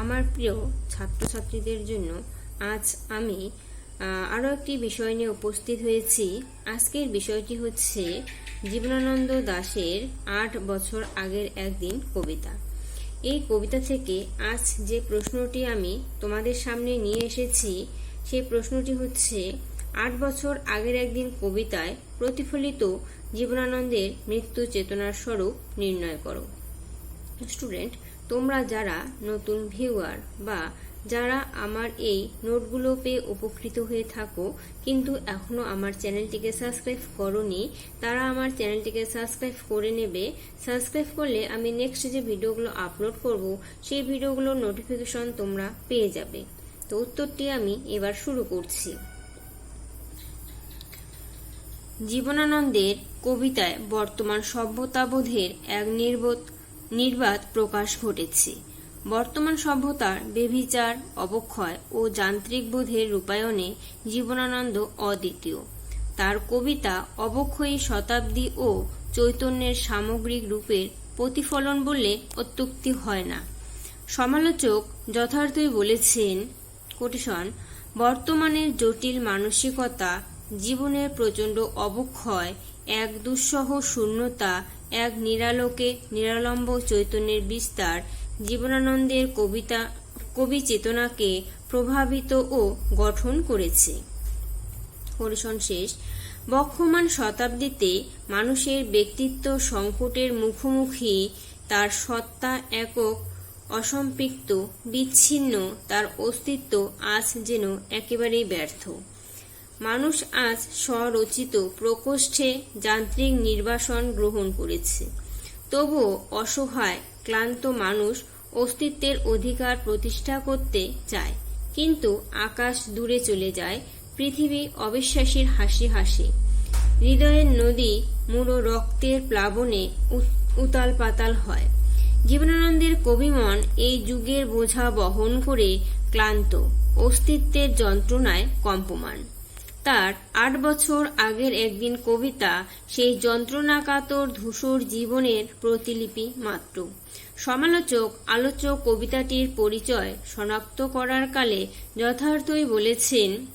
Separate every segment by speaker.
Speaker 1: আমার প্রিয় ছাত্রছাত্রীদের জন্য আজ আমি আরও একটি বিষয় নিয়ে উপস্থিত হয়েছি। আজকের বিষয়টি হচ্ছে জীবনানন্দ দাশের আট বছর আগের একদিন কবিতা। এই কবিতা থেকে আজ যে প্রশ্নটি আমি তোমাদের সামনে নিয়ে এসেছি, সেই প্রশ্নটি হচ্ছে, আট বছর আগের একদিন কবিতায় প্রতিফলিত জীবনানন্দের মৃত্যু চেতনার স্বরূপ নির্ণয় করো। স্টুডেন্ট তোমরা যারা নতুন ভিউয়ার বা যারা আমার এই নোটগুলো পেয়ে উপকৃত হয়ে থাকো, কিন্তু এখনও আমার চ্যানেলটিকে সাবস্ক্রাইব করনি, তারা আমার চ্যানেলটিকে সাবস্ক্রাইব করে নেবে। সাবস্ক্রাইব করলে আমি নেক্সট যে ভিডিওগুলো আপলোড করব, সেই ভিডিওগুলোর নোটিফিকেশন তোমরা পেয়ে যাবে। তো উত্তরটি আমি এবার শুরু করছি। জীবনানন্দের কবিতায় বর্তমান সভ্যতাবোধের এক নির্বোধ নির্বাত প্রকাশ ঘটেছে। বর্তমান সভ্যতার বেভিচার অবক্ষয় ও যান্ত্রিক বোধের রূপায়ণে জীবনানন্দ অদ্বিতীয়। তার কবিতা অবক্ষয়ী শতাব্দী ও চৈতন্যের সামগ্রিক রূপের প্রতিফলন বললে অত্যুক্তি হয় না। সমালোচক যথার্থই বলেছেন, কোটেশন বর্তমানের জটিল মানসিকতা, জীবনের প্রচণ্ড অবক্ষয়, এক দুঃসহ শূন্যতা এক নিরালোকে, নিরালম্ব চৈতন্যের বিস্তার, জীবনানন্দের কবিতা, কবি চেতনাকে প্রভাবিত ও গঠন করেছে। পরিসন শেষ। বক্ষমান শতাব্দীতে মানুষের ব্যক্তিত্ব সংকটের মুখোমুখি, তার সত্তা একক, অসম্পৃক্ত, বিচ্ছিন্ন, তার অস্তিত্ব আজ যেন একেবারেই ব্যর্থ। মানুষ আজ স্বরচিত প্রকোষ্ঠে যান্ত্রিক নির্বাসন গ্রহণ করেছে। তবুও অসহায়, ক্লান্ত মানুষ অস্তিত্বের অধিকার প্রতিষ্ঠা করতে চায়। কিন্তু আকাশ দূরে চলে যায়, পৃথিবী অবিশ্বাসীর হাসি হাসে। হৃদয়ের নদী মুড়ো রক্তের প্লাবনে উত- উতাল পাতাল হয়। জীবনানন্দের কবিমন এই যুগের বোঝা বহন করে ক্লান্ত, অস্তিত্বের যন্ত্রণায় কম্পমান। তার আট বছর আগের একদিন কবিতা সেই যন্ত্রণাকাতর ধূসর জীবনের প্রতিলিপি মাত্র। সমালোচক, আলোচক কবিতাটির পরিচয় শনাক্ত করার কালে যথার্থই বলেছেন,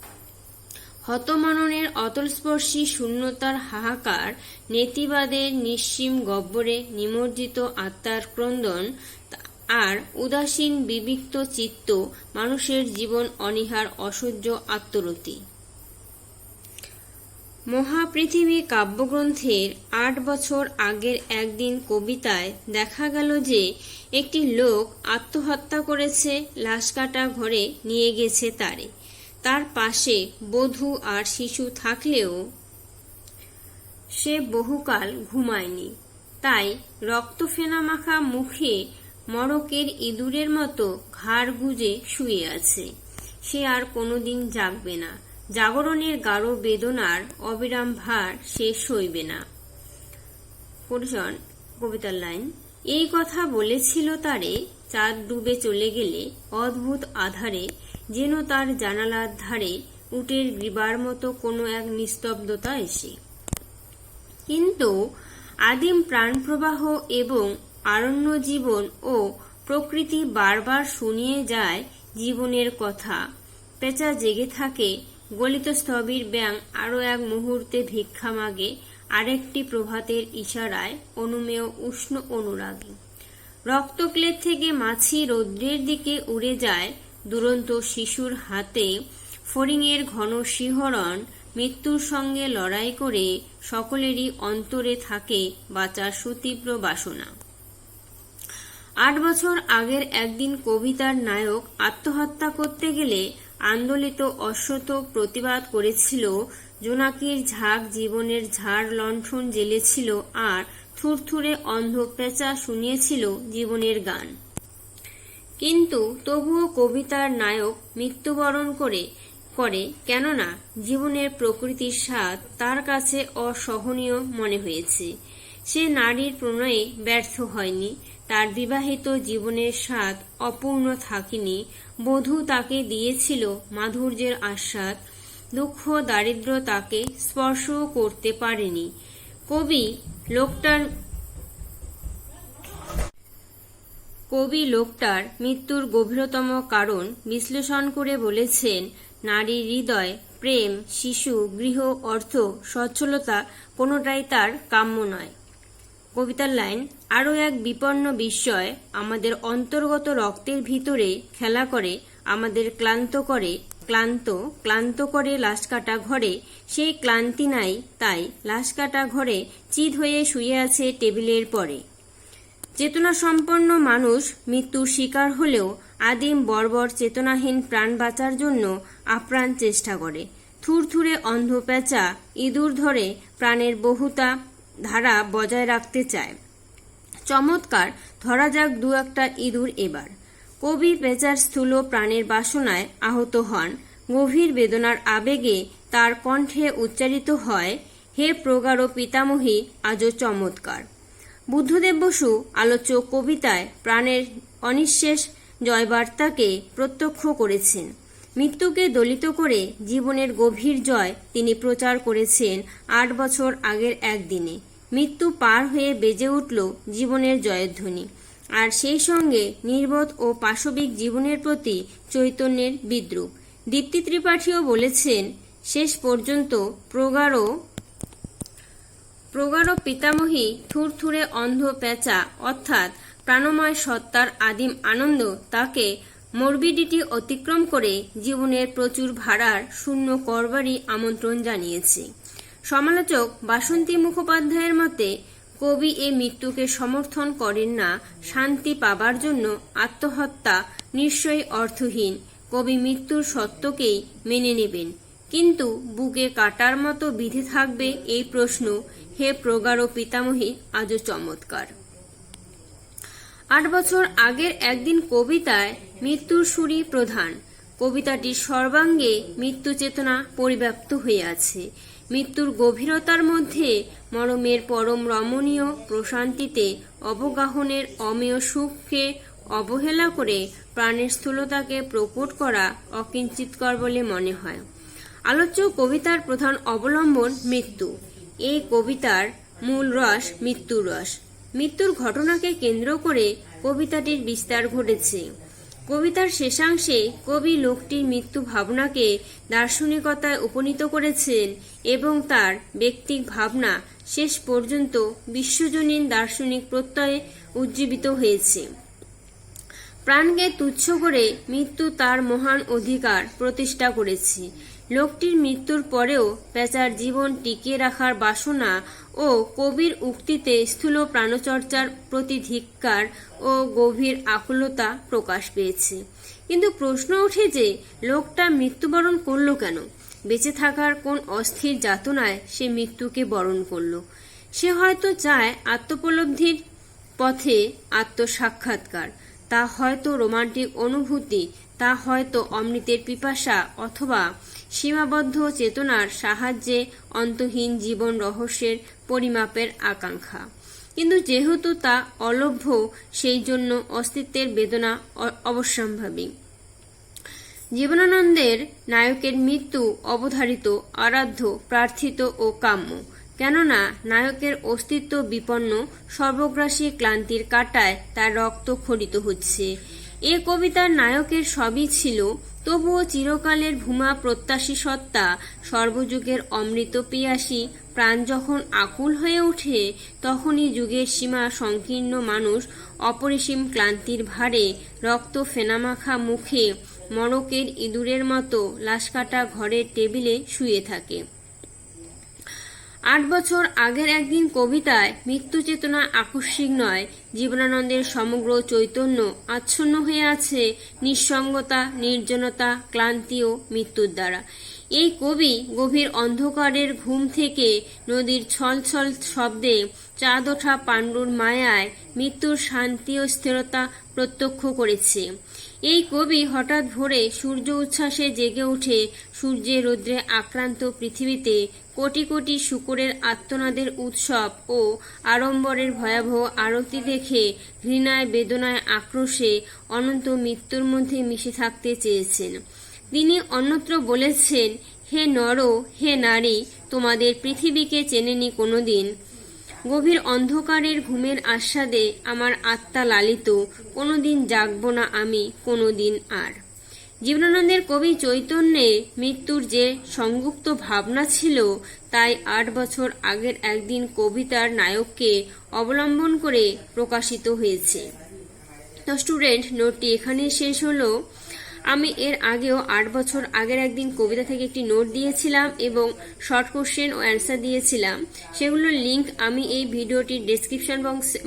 Speaker 1: হতমননের অতলস্পর্শী শূন্যতার হাহাকার নেতিবাদের নিঃসীম গব্বরে নিমজ্জিত আত্মার ক্রন্দন, আর উদাসীন বিবিক্ত চিত্ত মানুষের জীবন অনিহার অসহ্য আত্মরতি। মহাপৃথিবী কাব্যগ্রন্থের আট বছর আগের একদিন কবিতায় দেখা গেল যে একটি লোক আত্মহত্যা করেছে, লাশ কাটা ঘরে নিয়ে গেছে তারে। তার পাশে বধূ আর শিশু থাকলেও সে বহুকাল ঘুমায়নি। তাই রক্ত ফেনা মাখা মুখে মড়কের ইঁদুরের মতো ঘাড় গুজে শুয়ে আছে। সে আর কোনোদিন জাগবে না। জাগরণের গাঢ় বেদনার অবিরাম ভার শেষ হইবে না। পরিজন, কবিতার লাইন, এই কথা বলেছিল তারে, চাঁদ ডুবে চলে গেলে অদ্ভুত আধারে, যেন তার জানালার ধারে উটের গ্রীবার মতো কোনো এক নিস্তব্ধতা এসে। কিন্তু আদিম প্রাণপ্রবাহ এবং আরণ্য জীবন ও প্রকৃতি বারবার শুনিয়ে যায় জীবনের কথা। পেঁচা জেগে থাকে গলিত স্থবির ব্যাং আরও এক মুহূর্তে ভিক্ষা মাগে আরেকটি প্রভাতের ইশারায় অনুমেয় উষ্ণ অনুরাগী। রক্তক্লেদ থেকে মাছি রৌদ্রের দিকে উড়ে যায় দুরন্ত শিশুর হাতে। ফড়িংয়ের ঘন শিহরণ মৃত্যুর সঙ্গে লড়াই করে সকলেরই অন্তরে থাকে বাঁচার সুতীব্র বাসনা। আট বছর আগের একদিন কবিতার নায়ক আত্মহত্যা করতে গেলে আন্দোলিত অশ্বত প্রতিবাদ করেছিল। জোনাকির ঝাঁক জীবনের ঝাড় লণ্ঠন জ্বেলেছিল আর থুরথুরে অন্ধ পেঁচা শুনিয়েছিল জীবনের গান। কিন্তু তবুও কবিতার নায়ক মৃত্যুবরণ করে করে কেননা জীবনের প্রকৃতির স্বাদ তার কাছে অসহনীয় মনে হয়েছে। সে নারীর প্রণয়ে ব্যর্থ হয়নি, তার বিবাহিত জীবনের স্বাদ অপূর্ণ থাকেনি বধূ তাকে দিয়েছিল মাধুর্যের আস্বাদ দুঃখ দারিদ্র তাকে স্পর্শও করতে পারেনি। কবি লোকটার কবি লোকটার মৃত্যুর গভীরতম কারণ বিশ্লেষণ করে বলেছেন, নারীর হৃদয়, প্রেম, শিশু, গৃহ, অর্থ, সচ্ছলতা কোনোটাই তার কাম্য নয়। কবিতার লাইন আরও এক বিপন্ন বিস্ময় আমাদের অন্তর্গত রক্তের ভিতরে খেলা করে, আমাদের ক্লান্ত করে, ক্লান্ত ক্লান্ত করে লাশ কাটা ঘরে, সেই ক্লান্তি নাই, তাই লাশ কাটা ঘরে চিত হয়ে শুয়ে আছে টেবিলের পরে। চেতনা সম্পন্ন মানুষ মৃত্যুর শিকার হলেও আদিম বর্বর চেতনাহীন প্রাণ বাঁচার জন্য আপ্রাণ চেষ্টা করে। থুরথুরে অন্ধ পেঁচা ইঁদুর ধরে প্রাণের বহুতা ধারা বজায় রাখতে চায়। চমৎকার, ধরা যাক দু একটা ইঁদুর এবার। কবি পেঁচার স্থূল প্রাণের বাসনায় আহত হন। গভীর বেদনার আবেগে তার কণ্ঠে উচ্চারিত হয়, হে প্রগাঢ় পিতামহী, আজও চমৎকার। বুদ্ধদেব বসু আলোচ্য কবিতায় প্রাণের অনিঃশেষ জয়বার্তাকে প্রত্যক্ষ করেছেন। মৃত্যুকে দলিত করে জীবনের গভীর জয় তিনি প্রচার করেছেন আট বছর আগের একদিনে। মৃত্যু পার হয়ে বেজে উঠল জীবনের জয়ধ্বনি। আর সেই সঙ্গে নির্বোধ ও পাশবিক জীবনের প্রতি চৈতন্যের বিদ্রুপ। দীপ্তি ত্রিপাঠীও বলেছেন, শেষ পর্যন্ত প্রগাঢ় প্রগাঢ় পিতামহী থুরথুরে অন্ধ পেঁচা, অর্থাৎ প্রাণময় সত্তার আদিম আনন্দ, তাকে মরবিডিটি অতিক্রম করে জীবনের প্রচুর ভাড়ার শূন্য করবারই আমন্ত্রণ জানিয়েছে। সমালোচক বাসন্তী মুখোপাধ্যায়ের মতে, কবি এ মৃত্যুকে সমর্থন করেন না, শান্তি পাবার জন্য আত্মহত্যা নিশ্চয়ই অর্থহীন, কবি মৃত্যুর সত্যকেই মেনে নেবেন। কিন্তু বুকে কাটার মতো বিধে থাকবে এই প্রশ্ন, হে প্রগাঢ় পিতামহী, আজও চমৎকার। আট বছর আগের একদিন কবিতায় মৃত্যুর সুরই প্রধান। কবিতাটির সর্বাঙ্গে মৃত্যু চেতনা পরিব্যাপ্ত হয়ে আছে। মৃত্যুর গভীরতার মধ্যে মরমের পরম রমণীয় প্রশান্তিতে অবগাহনের অমেয় সুখকে অবহেলা করে প্রাণের স্থূলতাকে প্রকট করা অকিঞ্চিতকর বলে মনে হয়। আলোচ্য কবিতার প্রধান অবলম্বন মৃত্যু। এই কবিতার মূল রস মৃত্যুর রস। মৃত্যুর ঘটনাকে কেন্দ্র করে কবিতাটির বিস্তার ঘটেছে। কবিতার শেষাংশে কবি লোকটির মৃত্যু ভাবনাকে দার্শনিকতায় উপনীত করেছেন এবং তার ব্যক্তিক ভাবনা শেষ পর্যন্ত বিশ্বজনীন দার্শনিক প্রত্যয়ে উজ্জীবিত হয়েছে। প্রাণকে তুচ্ছ করে মৃত্যু তার মহান অধিকার প্রতিষ্ঠা করেছে। লোকটির মৃত্যুর পরেও পেঁচার জীবন টিকিয়ে রাখার বাসনা ও কবির উক্তিতে স্থূল প্রাণচর্চার প্রতি ধিক্কার ও গভীর আকুলতা প্রকাশ পেয়েছে। কিন্তু প্রশ্ন ওঠে যে, লোকটা মৃত্যুবরণ করল কেন? বেঁচে থাকার কোন অস্থির যাতনায় সে মৃত্যুকে বরণ করল? সে হয়তো চায় আত্মোপলব্ধির পথে আত্মসাক্ষাৎকার। তা হয়তো রোমান্টিক অনুভূতি, তা হয়তো অমৃতের পিপাসা অথবা সীমাবদ্ধ চেতনার সাহায্যে অন্তহীন জীবন রহস্যের পরিমাপের আকাঙ্ক্ষা। কিন্তু যেহেতু তা অলভ্য, সেই জন্য অস্তিত্বের বেদনা অবশ্যম্ভাবী। জীবনানন্দের নায়কের মৃত্যু অবধারিত, আরাধ্য, প্রার্থিত ও কাম্য। কেননা, নায়কের অস্তিত্ব বিপন্ন, সর্বগ্রাসী ক্লান্তির কাটায় তার রক্ত খরিত হচ্ছে। এ কবিতার নায়কের সবই ছিল তবুও চিরকালের ভূমা প্রত্যাশী সত্তা, সর্বযুগের অমৃত পিয়াসী, প্রাণ যখন আকুল হয়ে ওঠে, তখনই যুগের সীমা সংকীর্ণ মানুষ অপরিসীম ক্লান্তির ভারে রক্ত ফেনামাখা মুখে মড়কের ইঁদুরের মতো লাশকাটা ঘরের টেবিলে শুয়ে থাকে। আট বছর আগের একদিন কবিতায় মৃত্যু চেতনা আকস্মিক নয়, জীবনানন্দের সমগ্র চৈতন্য আচ্ছন্ন হয়ে আছে নিঃসঙ্গতা, নির্জনতা, ক্লান্তি ও মৃত্যুর দ্বারা। এই কবি গভীর অন্ধকারের ঘুম থেকে নদীর ছলছল শব্দে চাঁদ ওঠা পাণ্ডুর মায়ায় মৃত্যুর শান্তি ও স্থিরতা প্রত্যক্ষ করেছে। এই কবি হঠাৎ ভোরে সূর্য উচ্ছ্বাসে জেগে উঠে সূর্যের রৌদ্রে আক্রান্ত পৃথিবীতে কোটি কোটি শুকুরের আত্মনাদের উৎসব ও আড়ম্বরের ভয়াবহ আরতি দেখে ঘৃণায়, বেদনায় আক্রোশে অনন্ত মৃত্যুর মধ্যে মিশে থাকতে চেয়েছেন। তিনি অন্যত্র বলেছেন, হে নর, হে নারী, তোমাদের পৃথিবীকে চেনেনি কোনোদিন। গভীর অন্ধকারের ঘুমের আস্বাদে আমার আত্মা লালিত, কোনোদিন জাগব না আমি, কোনোদিন আর। জীবনানন্দের কবি চৈতন্যে মৃত্যুর যে সংযুক্ত ভাবনা ছিল, তাই আট বছর আগের একদিন কবিতার নায়ককে অবলম্বন করে প্রকাশিত হয়েছে। তো স্টুডেন্ট, নোটটি এখানে শেষ হলো। আমি এর আগেও আট বছর আগের একদিন কবিতা থেকে একটি নোট দিয়েছিলাম এবং শর্ট কোশ্চেন ও অ্যান্সার দিয়েছিলাম। সেগুলোর লিঙ্ক আমি এই ভিডিওটির ডেসক্রিপশন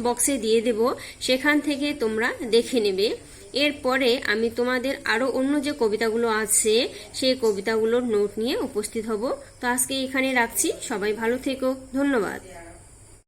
Speaker 1: বক্সে দিয়ে দেব। সেখান থেকে তোমরা দেখে নেবে। এরপরে আমি তোমাদের আরও অন্য যে কবিতাগুলো আছে, সেই কবিতাগুলোর নোট নিয়ে উপস্থিত হব। তো আজকে এখানে রাখছি। সবাই ভালো থেকো। ধন্যবাদ।